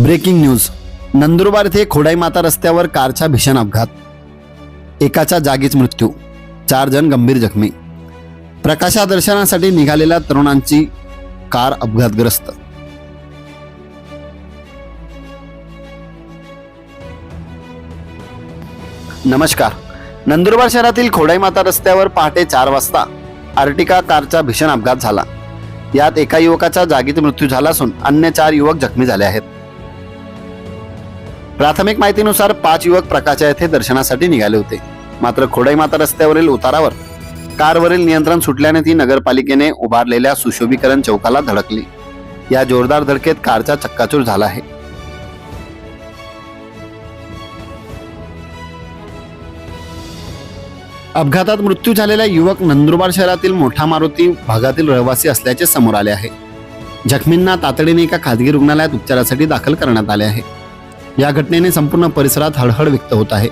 Breaking news. Nandurbar येथे खोडाई माता रस्त्यावर कारचा भीषण अपघात. एकाचा जागीच मृत्यू. चार जण गंभीर जखमी. प्रकाशा दर्शनासाठी निघालेल्या तरुणांची कार अपघातग्रस्त. नमस्कार. नंदुरबार शहरातील खोडाई माता रस्त्यावर पहाटे चार वाजता आर्टिका कारचा भीषण अपघात झाला. यात एका युवकाचा जागीच मृत्यू झाला असून अन्य चार युवक जखमी झाले आहेत. प्राथमिक माहितीनुसार पाच युवक प्रकाशा येथे दर्शनासाठी निघाले होते. मात्र खोडाई माता रस्त्यावरील उतारावर कारवरील नियंत्रण सुटल्याने ती नगरपालिकेने उभारलेल्या सुशोभीकरण चौकाला धडकली. या जोरदार धडकेत कारचा चक्काचूर झाला आहे. अपघातात मृत्यू झालेला युवक नंदुरबार शहरातील मोठा मारुती भागातील रहिवासी असल्याचे समोर आले आहे. जखमींना तातडीने एका खाजगी रुग्णालयात उपचारासाठी दाखल करण्यात आले आहे. या घटनेने संपूर्ण परिसरात हळहळ व्यक्त होत आहे.